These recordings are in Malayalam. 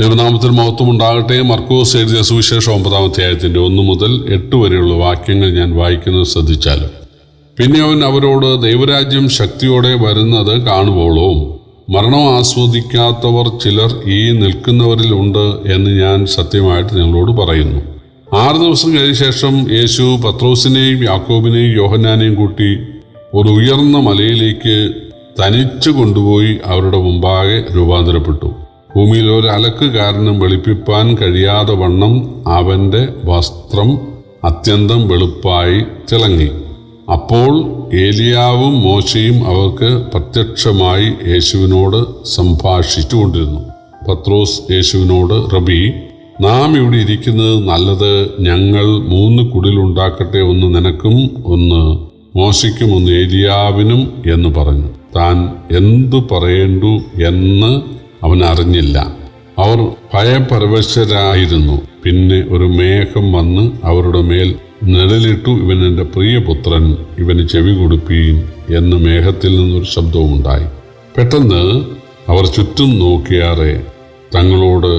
ദൈവനാമത്തിൽ മഹത്വം ഉണ്ടാകട്ടെ. മർക്കോസ് എഴുതിയ സുവിശേഷം ഒമ്പതാം അധ്യായത്തിന്റെ ഒന്ന് മുതൽ എട്ട് വരെയുള്ള വാക്യങ്ങൾ ഞാൻ വായിക്കുന്നത് ശ്രദ്ധിച്ചാലും. പിന്നെ അവൻ അവരോട് ദൈവരാജ്യം ശക്തിയോടെ വരുന്നത് കാണുവോളവും മരണം ആസ്വദിക്കാത്തവർ ചിലർ ഈ നിൽക്കുന്നവരിൽ ഉണ്ട് എന്ന് ഞാൻ സത്യമായിട്ട് നിങ്ങളോട് പറയുന്നു. ആറ് ദിവസം കഴിഞ്ഞ ശേഷം യേശു പത്രോസിനെയും യാക്കോബിനെയും യോഹന്നാനെയും കൂട്ടി ഒരു ഉയർന്ന മലയിലേക്ക് തനിച്ചു കൊണ്ടുപോയി അവരുടെ മുമ്പാകെ രൂപാന്തരപ്പെട്ടു. ഭൂമിയിൽ ഒരലക്ക് കാരണം വെളുപ്പിപ്പാൻ കഴിയാതെ വണ്ണം അവന്റെ വസ്ത്രം അത്യന്തം വെളുപ്പായി തിളങ്ങി. അപ്പോൾ ഏലിയാവും മോശയും അവർക്ക് പ്രത്യക്ഷമായി യേശുവിനോട് സംഭാഷിച്ചു കൊണ്ടിരുന്നു പത്രോസ് യേശുവിനോട് റബി നാം ഇവിടെ ഇരിക്കുന്നത് നല്ലത് ഞങ്ങൾ മൂന്ന് കുടിലുണ്ടാക്കട്ടെ ഒന്ന് നിനക്കും ഒന്ന് മോശയ്ക്കും ഒന്ന് ഏലിയാവിനും എന്ന് പറഞ്ഞു. താൻ എന്തു പറയേണ്ടു എന്ന് അവൻ അറിഞ്ഞില്ല അവർ ഭയപരവശരായിരുന്നു പിന്നെ ഒരു മേഘം വന്ന് അവരുടെ മേൽ നിഴലിട്ടു ഇവൻ എന്റെ പ്രിയപുത്രൻ ഇവന് ചെവി കൊടുപ്പീൻ എന്ന് മേഘത്തിൽ നിന്നൊരു ശബ്ദവുമുണ്ടായി പെട്ടെന്ന് അവർ ചുറ്റും നോക്കിയാറെ തങ്ങളോട്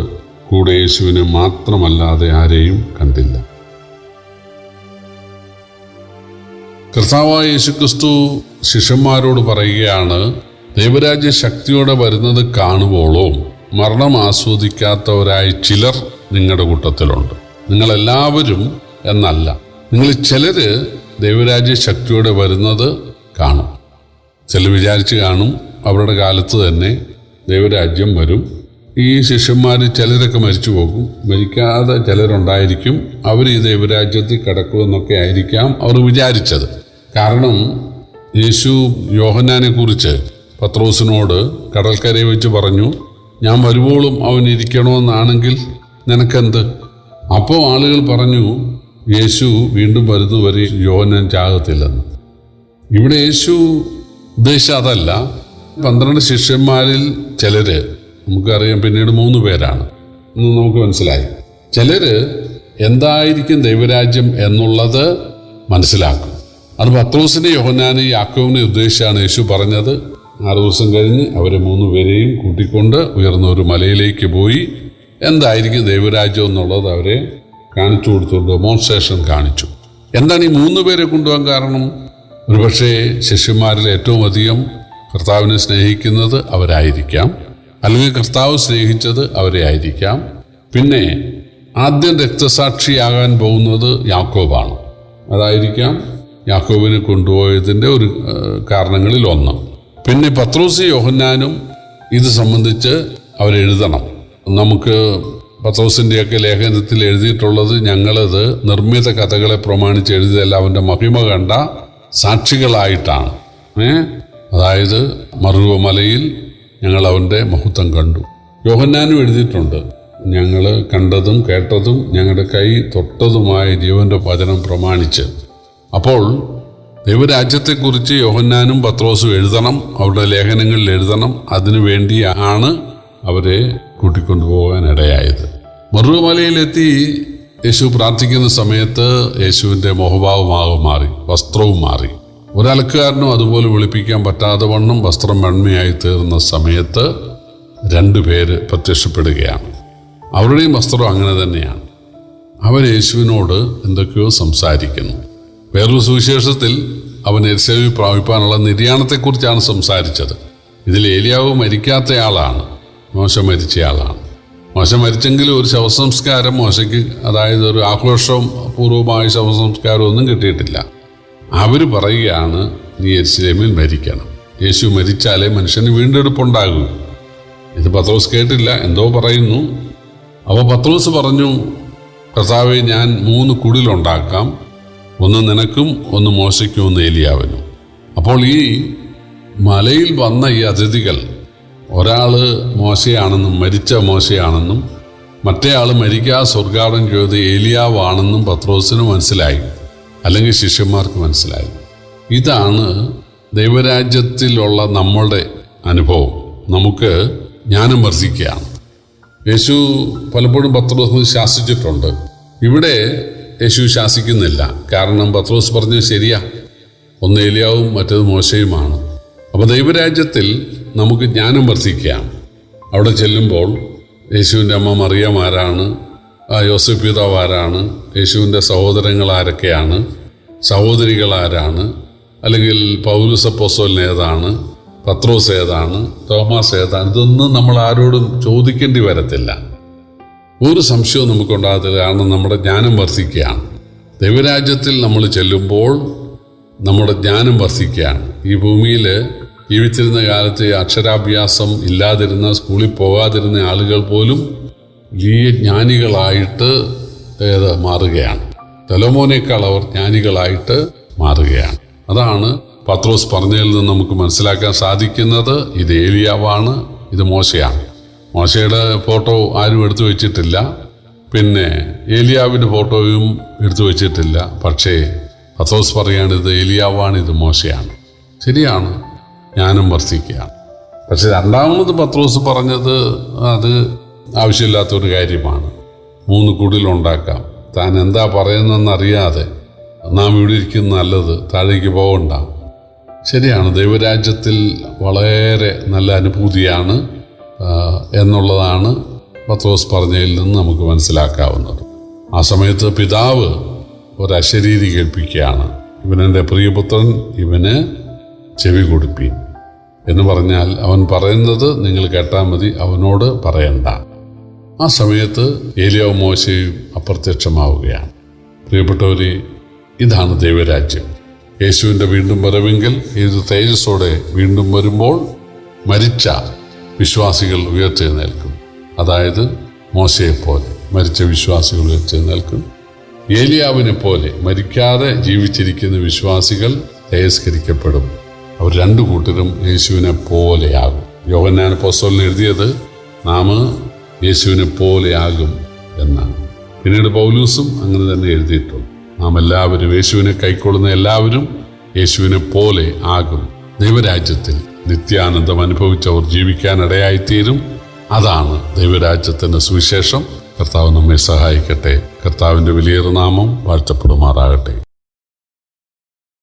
കൂടെ യേശുവിനെ മാത്രമല്ലാതെ ആരെയും കണ്ടില്ല. കർത്താവായ യേശുക്രിസ്തു ശിഷ്യന്മാരോട് പറയുകയാണ് ദൈവരാജ്യ ശക്തിയോടെ വരുന്നത് കാണുവോളോ? മരണം ആസ്വദിക്കാത്തവരായി ചിലർ നിങ്ങളുടെ കൂട്ടത്തിലുണ്ട്. നിങ്ങളെല്ലാവരും എന്നല്ല. നിങ്ങൾ ചിലർ ദൈവരാജ്യ ശക്തിയോടെ വരുന്നത് കാണും. ചിലർ വിചാരിച്ച് കാണും അവരുടെ കാലത്ത് തന്നെ ദൈവരാജ്യം വരും. ഈ ശിഷ്യന്മാർ ചിലരൊക്കെ മരിച്ചു പോകും. മരിക്കാതെ ചിലരുണ്ടായിരിക്കും. അവർ ഈ ദൈവരാജ്യത്തിൽ കിടക്കുമെന്നൊക്കെ ആയിരിക്കാം അവർ വിചാരിച്ചത്. കാരണം യേശു യോഹന്നാനെ കുറിച്ച് പത്രോസിനോട് കടൽക്കരയെ വെച്ച് പറഞ്ഞു ഞാൻ വരുവോളും അവൻ ഇരിക്കണമെന്നാണെങ്കിൽ നിനക്കെന്ത്? അപ്പോൾ ആളുകൾ പറഞ്ഞു യേശു വീണ്ടും വരുന്നവരെ യോഹന്നാൻ ചാകത്തില്ലെന്ന്. ഇവിടെ യേശു ഉദ്ദേശിച്ച അതല്ല. പന്ത്രണ്ട് ശിഷ്യന്മാരിൽ ചിലര് നമുക്കറിയാം പിന്നീട് മൂന്ന് പേരാണ്. എന്ന് നമുക്ക് മനസ്സിലായി. ചിലര് എന്തായിരിക്കും ദൈവരാജ്യം എന്നുള്ളത് മനസ്സിലാക്കും. അത് പത്രോസിനെ യോഹനാനെ യാക്കോവിനെ ഉദ്ദേശിച്ചാണ് യേശു പറഞ്ഞത്. ആറ് ദിവസം കഴിഞ്ഞ് അവരെ മൂന്ന് പേരെയും കൂട്ടിക്കൊണ്ട് ഉയർന്ന ഒരു മലയിലേക്ക് പോയി. എന്തായിരിക്കും ദൈവരാജ്യം എന്നുള്ളത് അവരെ കാണിച്ചു കൊടുത്തു ഡെമോൺസ്ട്രേഷൻ കാണിച്ചു. എന്താണ് ഈ മൂന്ന് പേരെ കൊണ്ടുപോകാൻ കാരണം? ഒരുപക്ഷെ ശിഷ്യന്മാരിൽ ഏറ്റവും അധികം കർത്താവിനെ സ്നേഹിക്കുന്നത് അവരായിരിക്കാം. അല്ലെങ്കിൽ കർത്താവ് സ്നേഹിച്ചത് അവരെ ആയിരിക്കാം. പിന്നെ ആദ്യം രക്തസാക്ഷിയാകാൻ പോകുന്നത് യാക്കോബാണ്. അതായിരിക്കാം യാക്കോബിനെ കൊണ്ടുപോയതിന്റെ ഒരു കാരണങ്ങളിൽ ഒന്ന്. പിന്നെ പത്രോസ് യോഹന്നാനും ഇത് സംബന്ധിച്ച് അവരെഴുതണം. നമുക്ക് പത്രോസിന്റെയൊക്കെ ലേഖനത്തിൽ എഴുതിയിട്ടുള്ളത് ഞങ്ങളത് നിർമ്മിത കഥകളെ പ്രമാണിച്ച് എഴുതിയതല്ല അവന്റെ മഹിമ കണ്ട സാക്ഷികളായിട്ടാണ്. ഏ? അതായത് മറുവമലയിൽ ഞങ്ങൾ അവന്റെ മഹത്വം കണ്ടു. യോഹന്നാനും എഴുതിയിട്ടുണ്ട്. ഞങ്ങൾ കണ്ടതും കേട്ടതും ഞങ്ങളുടെ കൈ തൊട്ടതുമായ ജീവന്റെ വചനം പ്രമാണിച്ച്. അപ്പോൾ ദൈവരാജ്യത്തെക്കുറിച്ച് യോഹന്നാനും പത്രോസും എഴുതണം അവരുടെ ലേഖനങ്ങളിൽ എഴുതണം. അതിനു വേണ്ടിയാണ് അവരെ കൂട്ടിക്കൊണ്ടുപോകാൻ ഇടയായത് മറുമലയിലെത്തി യേശു പ്രാർത്ഥിക്കുന്ന സമയത്ത് യേശുവിന്റെ മുഖഭാവമാകെ മാറി വസ്ത്രവും മാറി. ഒരലക്കുകാരനും അതുപോലെ വിളിപ്പിക്കാൻ പറ്റാതെ വണ്ണം വസ്ത്രം വെണ്മയായി തീർന്ന സമയത്ത് രണ്ടു പേര് പ്രത്യക്ഷപ്പെടുകയാണ്. അവരുടെയും വസ്ത്രം അങ്ങനെ തന്നെയാണ്. അവർ യേശുവിനോട് എന്തൊക്കെയോ സംസാരിക്കുന്നു. വേറൊരു സുവിശേഷത്തിൽ അവൻ എരിശേവി പ്രാപിപ്പാനുള്ള നിര്യാണത്തെക്കുറിച്ചാണ് സംസാരിച്ചത്. ഇതിൽ ഏലിയാവ് മരിക്കാത്തയാളാണ്. മോശ മരിച്ചയാളാണ്. മോശ മരിച്ചെങ്കിലും ഒരു ശവസംസ്കാരം മോശയ്ക്ക് അതായത് ഒരു ആഘോഷം പൂർവമായ ശവസംസ്കാരം ഒന്നും കിട്ടിയിട്ടില്ല. അവർ പറയുകയാണ് നീ എരിശിലേമിൽ മരിക്കണം. യേശു മരിച്ചാലേ മനുഷ്യന് വീണ്ടെടുപ്പുണ്ടാകൂ. ഇത് പത്രോസ് കേട്ടില്ല എന്തോ പറയുന്നു. അപ്പോൾ പത്രോസ് പറഞ്ഞു കർത്താവെ ഞാൻ മൂന്ന് കുടിലുണ്ടാക്കാം. ഒന്ന് നിനക്കും ഒന്ന് മോശയ്ക്കും ഒന്ന് ഏലിയാവനും. അപ്പോൾ ഈ മലയിൽ വന്ന ഈ അതിഥികൾ ഒരാൾ മോശയാണെന്നും മരിച്ച മോശയാണെന്നും മറ്റേ ആൾ മരിക്കാ സ്വർഗാടം ചെയ്ത് ഏലിയാവാണെന്നും പത്രോസിന് മനസ്സിലായി അല്ലെങ്കിൽ ശിഷ്യന്മാർക്ക് മനസ്സിലായി. ഇതാണ് ദൈവരാജ്യത്തിലുള്ള നമ്മളുടെ അനുഭവം. നമുക്ക് ജ്ഞാനം വർദ്ധിക്കുകയാണ്. യേശു പലപ്പോഴും പത്രോസിന് ശാസിച്ചിട്ടുണ്ട്. ഇവിടെ യേശു ശാസിക്കുന്നില്ല. കാരണം പത്രോസ് പറഞ്ഞത് ശരിയാ. ഒന്ന് ഏലിയാവും മറ്റത് മോശയുമാണ്. അപ്പോൾ ദൈവരാജ്യത്തിൽ നമുക്ക് ജ്ഞാനം വർദ്ധിക്കുകയാണ് അവിടെ ചെല്ലുമ്പോൾ യേശുവിന്റെ അമ്മ മറിയം ആരാണ്? യോസഫ് പിതാവ് ആരാണ്? യേശുവിന്റെ സഹോദരങ്ങൾ ആരൊക്കെയാണ്? സഹോദരികൾ ആരാണ്? അല്ലെങ്കിൽ പൗലുസപ്പോസോലിന് ഏതാണ്? പത്രോസ് ഏതാണ്? തോമാസ് ഏതാണ്? ഇതൊന്നും നമ്മൾ ആരോടും ചോദിക്കേണ്ടി വരത്തില്ല. ഒരു സംശയവും നമുക്കുണ്ടാകത്തില്ല. കാരണം നമ്മുടെ ജ്ഞാനം വർദ്ധിക്കുകയാണ്. ദൈവരാജ്യത്തിൽ നമ്മൾ ചെല്ലുമ്പോൾ നമ്മുടെ ജ്ഞാനം വർദ്ധിക്കുകയാണ്. ഈ ഭൂമിയിൽ ജീവിച്ചിരുന്ന കാലത്ത് അക്ഷരാഭ്യാസം ഇല്ലാതിരുന്ന സ്കൂളിൽ പോകാതിരുന്ന ആളുകൾ പോലും വലിയ ജ്ഞാനികളായിട്ട് മാറുകയാണ്. തലമോനേക്കാൾ അവർ ജ്ഞാനികളായിട്ട് മാറുകയാണ്. അതാണ് പത്രോസ് പറഞ്ഞതിൽ നിന്ന് നമുക്ക് മനസ്സിലാക്കാൻ സാധിക്കുന്നത്. ഇത് ഏലിയാവാണ് ഇത് മോശയാണ്. മോശയുടെ ഫോട്ടോ ആരും എടുത്തു വെച്ചിട്ടില്ല. പിന്നെ ഏലിയാവിന്റെ ഫോട്ടോയും എടുത്തു വെച്ചിട്ടില്ല. പക്ഷേ പത്രോസ് പറയാണ് ഇത് ഏലിയാവാണ് ഇത് മോശയാണ്. ശരിയാണ്. ഞാനും വർദ്ധിക്കുകയാണ് പക്ഷെ രണ്ടാമത് പത്രോസ് പറഞ്ഞത് അത് ആവശ്യമില്ലാത്തൊരു കാര്യമാണ്. മൂന്ന് കുടിലുണ്ടാക്കാം താൻ എന്താ പറയുന്നതെന്നറിയാതെ നാം ഇവിടെ ഇരിക്കുന്ന നല്ലത് താഴേക്ക് പോകണ്ട. ശരിയാണ്. ദൈവരാജ്യത്തിൽ വളരെ നല്ല അനുഭൂതിയാണ്. എന്നുള്ളതാണ് പത്രോസ് പറഞ്ഞതിൽ നിന്ന് നമുക്ക് മനസ്സിലാക്കാവുന്നത്. ആ സമയത്ത് പിതാവ് ഒരു അശരീരി കേൾപ്പിക്കുകയാണ് ഇവനെന്റെ പ്രിയപുത്രൻ ഇവന് ചെവി കൊടുപ്പി എന്ന് പറഞ്ഞാൽ അവൻ പറയുന്നത് നിങ്ങൾ കേട്ടാൽ മതി അവനോട് പറയണ്ട. ആ സമയത്ത് ഏലിയോ മോശയും അപ്രത്യക്ഷമാവുകയാണ്. പ്രിയപ്പെട്ടവരെ ഇതാണ് ദൈവരാജ്യം. യേശുവിന്റെ വീണ്ടും വരവെങ്കിൽ ഏത് തേജസ്സോടെ വീണ്ടും വരുമ്പോൾ മരിച്ച വിശ്വാസികൾ ഉയർത്തെഴുന്നേൽക്കും. അതായത് മോശയെപ്പോലെ മരിച്ച വിശ്വാസികൾ ഉയർത്തെഴുന്നേൽക്കും. ഏലിയാവിനെ പോലെ മരിക്കാതെ ജീവിച്ചിരിക്കുന്ന വിശ്വാസികൾ തേസ്കരിക്കപ്പെടും അവർ രണ്ടു കൂട്ടരും യേശുവിനെ പോലെയാകും. യോഹന്നാൻ പോസ്റ്റോലിന് എഴുതിയത് നാം യേശുവിനെ പോലെയാകും എന്നാണ്. പിന്നീട് പൗലൂസും അങ്ങനെ തന്നെ എഴുതിയിട്ടുണ്ട്. നാം എല്ലാവരും യേശുവിനെ കൈക്കൊള്ളുന്ന എല്ലാവരും യേശുവിനെ പോലെ ആകും. ദൈവരാജ്യത്തിൽ നിത്യാനന്ദം അനുഭവിച്ചവർ ജീവിക്കാനിടയായിത്തീരും. അതാണ് ദൈവരാജ്യത്തിന്റെ സുവിശേഷം. കർത്താവ് നമ്മെ സഹായിക്കട്ടെ. കർത്താവിന്റെ വലിയൊരു നാമം വാഴ്ത്തപ്പെടുമാറാകട്ടെ.